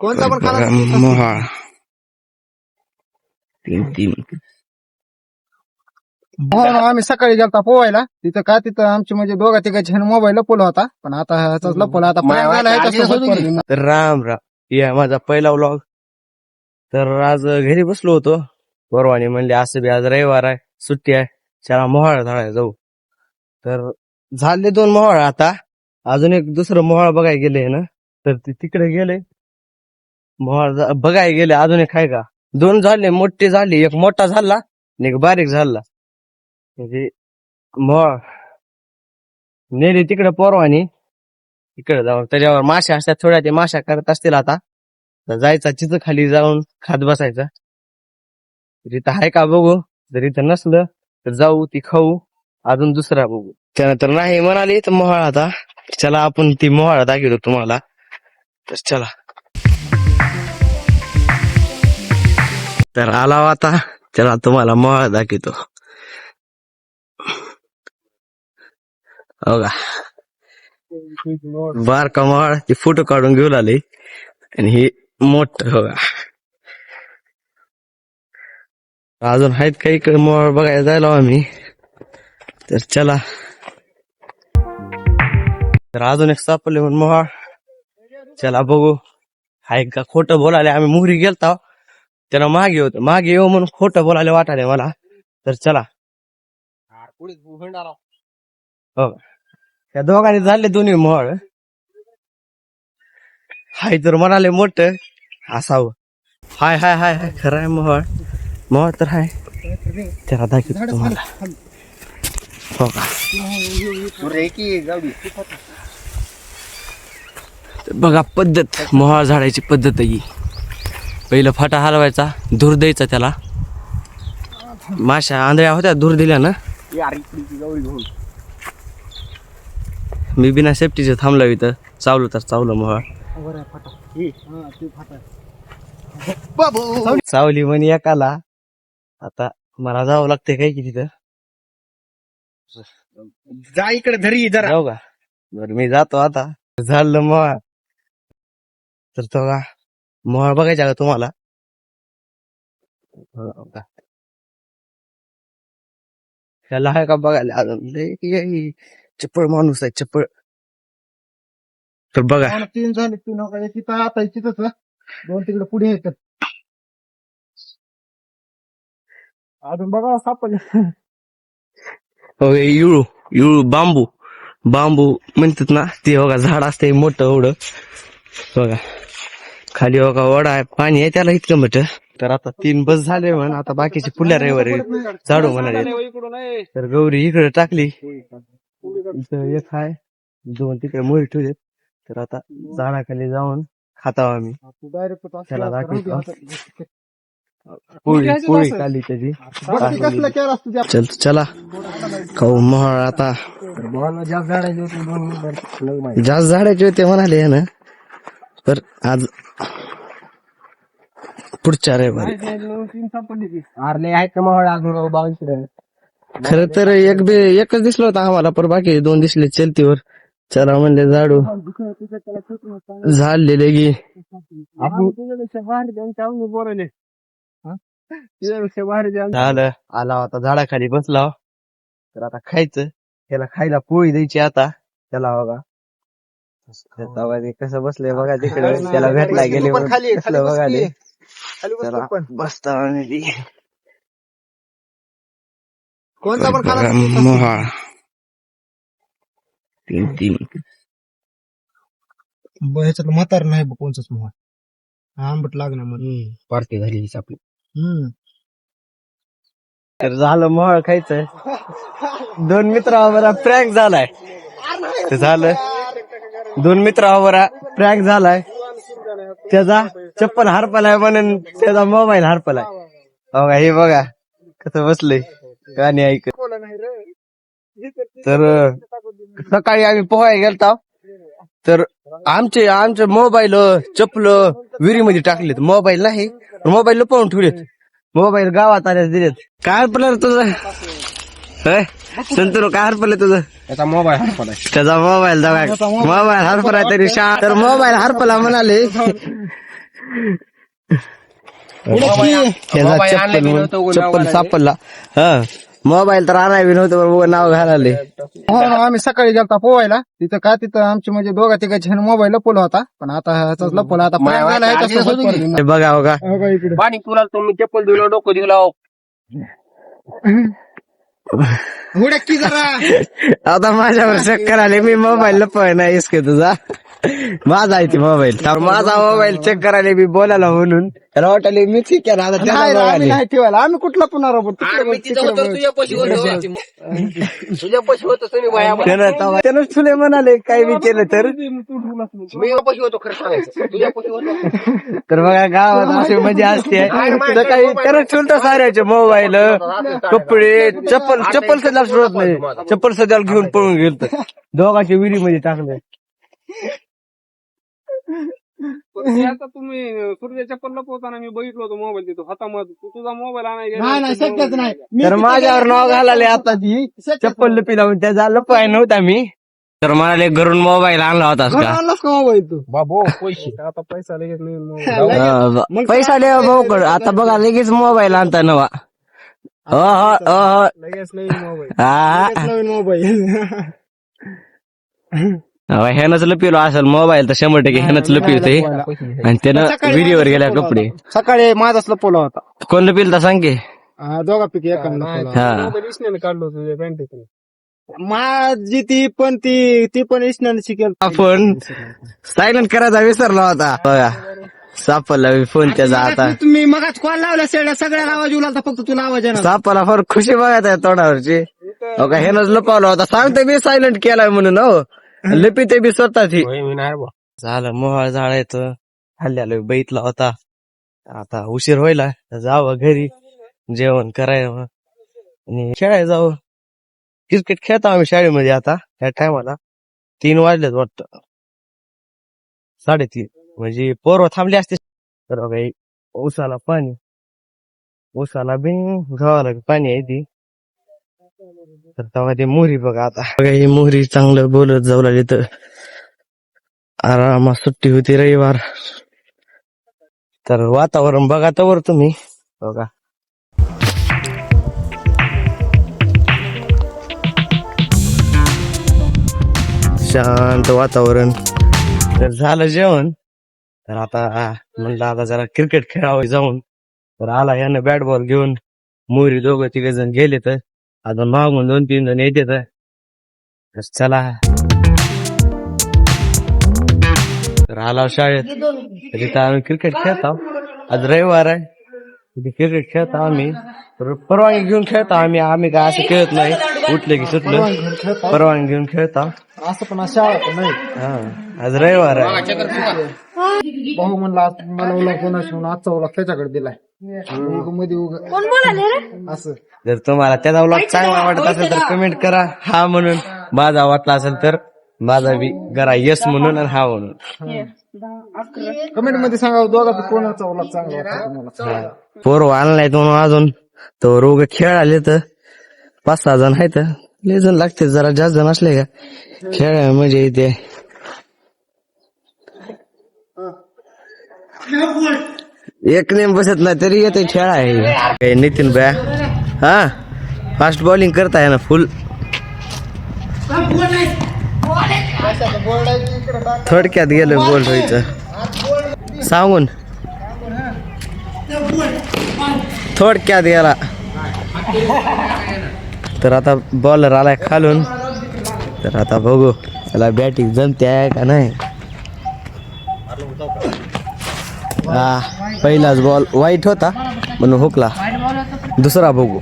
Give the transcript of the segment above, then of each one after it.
कोणता पण खाला मोहाळ तीन तीन. हो ना, आम्ही सकाळी गेलता पोवायला तिथं का तिथं आमची म्हणजे दोघा तिघाची मोबाईल लपवला होता. पण आता ह्याचाच लपवला आता. तर राम राम. या माझा पहिला व्लॉग तर आज घरी बसलो होतो. परवानी म्हणले असं बी आज रविवार आहे सुट्टी आहे. चला मोहाळ झाडाय जाऊ. तर झाले दोन मोहाळ आता. अजून एक दुसरं मोहाळ बघायला गेले ना तर ते तिकडे गेले. मोहाळ बघाय गेले अजून एक आहे का? दोन झाले मोठे झाले एक मोठा झाला आणि एक बारीक झाला. म्हणजे मोहाळ नेली तिकडे परवानी. इकडे जाऊन त्याच्यावर माश्या असतात थोड्या ते माश्या करत असतील आता. तर जायचा तिथं खाली जाऊन खात बसायचा. तर इथं आहे का बघू? जर इथं नसलं तर जाऊ ती खाऊ अजून दुसरा बघू. त्यानंतर नाही म्हणाली तर मोहाळ आता. चला आपण ती मोहाळ दाखवतो तुम्हाला. तर चला. तर आला हो आता. चला तुम्हाला मोहाळ दाखवतो. हो का बारका माळ ती फोटो काढून घेऊन आले आणि हे मोठ हो. का अजून आहेत काही काही बघायला? जायला हो आम्ही. तर चला. तर अजून एक सापडले म्हणून मोहाळ. चला बघू. हाय का खोटं बोलायला? आम्ही मोहरी गेलता. त्याला मागे होत मागे येऊ म्हणून खोटं बोलायला वाटाले मला. तर चला. हो. या दोघांनी झाले दोन्ही मोहळ. हाय तर म्हणाले मोठ. असावं. हाय हाय हाय हाय. खरं आहे मोहळ. मोहळ तर हाय. त्याला दाखवतो तुम्हाला. हो का? बघा पद्धत. मोहळ झाडायची पद्धत आहे ही. पहिलं फाटा हलवायचा धूर द्यायचा त्याला. माशा आंधळ्या होत्या धूर दिल्या ना. मी बिना सेफ्टीचे थांबलो इथं. चावलो तर चावलं मोहळ. सावली म्हणे एकाला. आता मला जावं लागते काय की तिथं? जा इकडे धरी जरा. जाऊ का? बरं मी जातो आता. झालं मोहळ. तर तो का? मोहळ बघायचा का तुम्हाला? हो का? ह्याला आहे का बघायला? अजून चप्पळ माणूस आहे चप्पळ तर बघा. तीन झाले तीन इथं आता तिथंच. दोन तिकडे पुढे येतात. अजून बघा सापडले. हो हे इळू इळू बांबू. बांबू म्हणतात ना ते बघा झाड असते मोठं एवढं. बघा. खाली बघा वडा आहे पाणी आहे त्याला इतकं मोठं तर आता तीन बस झाले म्हण आता बाकीचे पुढल्या रविवारी झाडू म्हणाले. तर गौरी इकडे टाकली. इथं एक आहे दोन तिकडे मोरी ठेवले तर आता झाडाखाली जाऊन खाता आम्ही. त्याला दाखवतो. पोळी पोळी खाली त्याची. चल चला. खाऊ मोहळ आता. जास्त झाडायचे होते दोन जास्त झाडाचे होते म्हणाले ना तर आज पुढच्या रविवारी आरले आहेत का मोहळ अजून बावीस खर तर एक बे एकच दिसलं होतं आम्हाला पण बाकी दोन दिसले चलतीवर. चला म्हणले झाडू. झाडलेले गी. तुझ्यापेक्षा बाहेर त्यांच्या बोलले तुझ्यापेक्षा बाहेर द्या झालं. आला होता झाडाखाली बसला. तर आता खायचं. त्याला खायला पोळी द्यायची आता. त्याला बघा. हे कसं बसलंय बघा तिकडे. त्याला भेटला गेले त्याला बसता आणि ती कोणता पण खाला मोहाळ. तीन तीन. ह्याच्यातलं म्हातार नाही बघ कोणचंच मोहळ. आंबट लागणार म्हणून पार्टी झाली आपली हम्म. तर झालं मोहळ खायचंय दोन मित्रावर प्रँक झालाय. ते झालं. दोन मित्रावर प्रॅक झालाय. त्याचा चप्पल हरपलाय म्हणून त्याचा मोबाईल हरपलाय. हो का हे बघा कसं बसलंय. गाणी ऐकत. तर सकाळी आम्ही पोहायला गेलता. तर आमचे आमचे मोबाईल चप्पल विहिरीमध्ये टाकलेत. मोबाईल नाही मोबाईल लपवून ठेवलेत. मोबाईल गावात आल्यास दिलेत. काय हरपलं तुझं? संतूर काय हरपलं तुझं? त्याचा मोबाईल हरपलाय. त्याचा मोबाईल दवा. मोबाईल हरपला. तरी शा तर मोबाईल हरपला म्हणाले. चप्पल चप्पल सापडला. हा मोबाईल तर आणाय बी नव्हतं बरोबर नाव घालाले हो ना, आम्ही सकाळी गेलता पोवायला. तिथं का तिथं आमची म्हणजे दोघा तिघाची मोबाईल लपवला होता. पण आता ह्याचाच लपवला. आता. हे बघा बघा. हो का इकडे. पाणी तुला तुम्ही चप्पल दिलं डोकं दिलं हुडक जरा. आता माझ्यावर चक्कर आले मी मोबाईल लपवाय नाही इसके तुझा? माझा आहे ती मोबाईल तर माझा मोबाईल चेक करायला मी बोलायला म्हणून. त्याला मी ठीक आहे आता नाही आम्ही. नाही ठेवायला. आम्ही कुठला पुन्हा राबू तिकडे बघ, तिथं तिकडे होतो बघ. तुझ्या पशी होतो तुझ्या पशी होतो तुम्ही बाया त्यानं तेव्हा- त्यानं तुले म्हणाले काय बी केलं तर. मी पशी होतो खरं सांगायचं. तुझ्या पशी होतो. तर बघा गावात असे मजा असते. सकाळी त्यानं ठेवलं साऱ्याचे मोबाईल कपडे चप्पल चप्पल सध्या सोडत नाही. चप्पल सध्या घेऊन पळून गेलत. दोघांच्या विहिरीमध्ये टाकलं. ते आता तुम्ही सूर्य चप्पल लपवताना मी बघितलं होतं मोबाईल तिथं हातामध्ये. तू तुझा मोबाईल नाही नाही होता, शक्यच नाही. मी तर माझ्यावर नाव घालाले आता ती चप्पल लपी लावून त्याचा लपाय नव्हता मी. तर म्हणाले घरून मोबाईल आणला आणलास का मोबाईल तू? बाबो पैसे. आता पैसा लगेच नाही. पैसा द्या भाऊ आता बघा लगेच मोबाईल आणता नवा. लगेच नाही मोबाईल हा. लगेच नवीन मोबाईल ह्यानंच लपिवलं असेल मोबाईल तर शंभर टक्के ह्यानंच लपिवते आणि त्यानं सकाळी विहिरीवर माझाच गेल्या लपवला कपडे. होता. सकाळी माझाच लपवला होता. कोण लपिल तर सांग की? हा, दोघापैकी एकानं लपवला होता. हा मोबाईल इसण्याने काढलो तुझ्या पॅन्टीतून माझी ती पण ती ती पण इस्नाने शिकेल. आपण सायलेंट करायचा विसरला होता. बघा सापडला फोन त्याचा आता. तुम्ही मग कॉल लावला शेड्या सगळ्याला आवाज उलालता फक्त तुला आवाज येणार. सापाला फार खुशी बघत आहे तोंडावरची. हो का ह्यानंच लपवला होता. सांगते मी सायलेंट केलाय म्हणून हो. लपी ते बी स्वतः मी नाही बा झालं मोहाळ जाळायचं हल्ल्याला बैठला होता. आता उशीर व्हायला. तर जावं घरी. जेवण करायला आणि खेळायला जावं. क्रिकेट खेळतो आम्ही शाळेमध्ये आता त्या टायमाला. तीन वाजलेत वाटतं. साडेतीन. म्हणजे पोरं थांबले असते. तर काही ऊसाला पाणी. ऊसाला बिन गव्हाला बी पाणी आहे ती. तर तेव्हा ते मोहरी बघा आता. बघा ही मोहरी चांगलं बोलत जाऊ लागली तर. आरामात सुट्टी होती रविवार. तर वातावरण बघा तर तुम्ही. बघा. शांत वातावरण. तर झालं जेवण तर आता म्हणलं आता जरा क्रिकेट खेळावं जाऊन. तर आला यानं बॅट बॉल घेऊन. मोहरी दोघं तिघ जण गेले तर. अजून मागून दोन तीन जण येते तर. तर चला. तर आला शाळेत. तर तिथं आम्ही क्रिकेट खेळतो आज रविवार आहे. तिथे क्रिकेट खेळतो आम्ही. तर परवानगी घेऊन खेळतो आम्ही. आम्ही काय असं खेळत नाही. उठले की सुटलं. परवानगी घेऊन खेळतो असं पण आज शाळा नाही. हा. आज रविवार आहे. भाऊ म्हणला आज मला ओला कोणाशी म्हणून आजचा ओला त्याच्याकडे दिलाय. उगमध्ये उग असं. जर तुम्हाला त्याचा व्लॉग चांगला वाटत असेल तर कमेंट करा. हा म्हणून माझा वाटला असेल तर माझा बी करा यस म्हणून आणि हा म्हणून. कमेंटमध्ये सांगा दोघा कोणाचा ओला चांगला वाटतो तुम्हाला? पोर आणलाय म्हणून अजून. तो रोग खेळ आले तर पाच सहा जण आहेत. लय जण लागते जरा जास्त जण असले का? खेळ मजा येते एक नेम बसत नाही तरी येते खेळ आहे नितीन बॅ हा? फास्ट बॉलिंग करताय ना फुल थोडक्यात गेलं बोल व्हायचं सांगून. थोडक्यात गेला. तर आता बॉलर आलाय खालून. तर आता बघू त्याला बॅटिंग जमते आहे का नाही. हा. पहिलाच बॉल वाईट होता म्हणून हुकला. दुसरा बघू.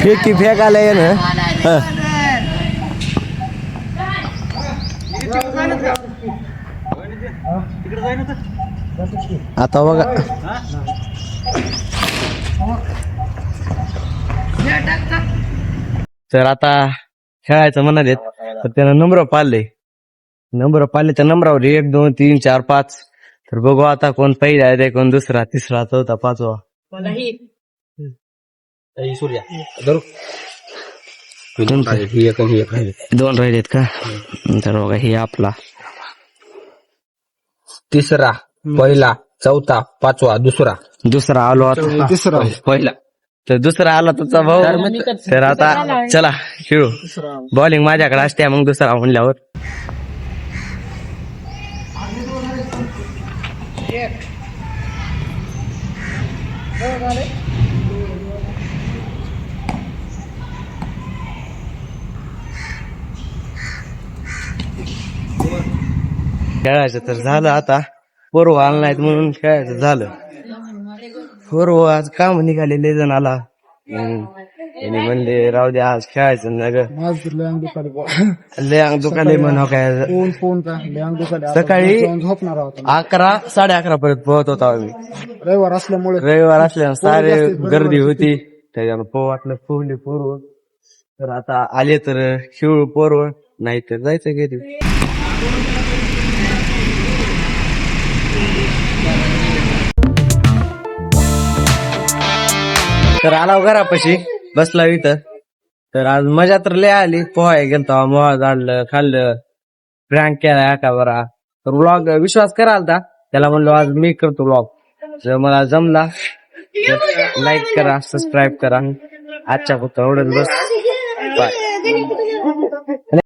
फेकी फेक ये ना आता बघा. तर आता खेळायचं म्हणाले तर त्यानं नम्र पाळले नंबर पाळले त्या नंबरावर एक दोन तीन चार पाच. तर बघू आता कोण पहिला आहे कोण दुसरा तिसरा चौथा पाचवा. सूर्या. धरू. ही ही दोन राहिलेत का? तर बघा हे आपला. तिसरा पहिला चौथा पाचवा दुसरा. दुसरा आलो आता. तिसरा पहिला. तर दुसरा आला तुझा भाऊ. तर आता चला खेळू. बॉलिंग माझ्याकडे असते मग दुसरा म्हणल्यावर. खेळायचं तर झालं आता. पोरव आला नाहीत म्हणून खेळायचं झालं. पोरव आज काम निघाले जण आला. त्यांनी म्हणले राहू दे आज खेळायचं ना ग माझ लय अंग दुखायला बुवा. लय अंग दुखाले म्हणा काय फोन फोन का लय अंग दुखायला आता सकाळी- जाऊन झोपणार आहोत अकरा साडे अकरा पर्यंत पोहत होता आम्ही रविवार असल्यामुळे रविवार असल्यानं सारे जास्त बरोबर गर्दी. होती त्याच्यानं पो वाटलं पोहली पोरव तर आता आले तर शिवळ पोरव नाही तर जायचं घरी तर आला घरापाशी बसला इथं. तर आज मजा तर लय आली. पोहाय गेलतो मोहा झाडलं खाल्लं प्रँक केला का बरा. तर व्लॉग विश्वास कराल का त्याला म्हणलो आज मी करतो व्लॉग जर मला जमला लाईक करा सबस्क्राईब करा. आजच्या फक्त एवढंच बस. बाय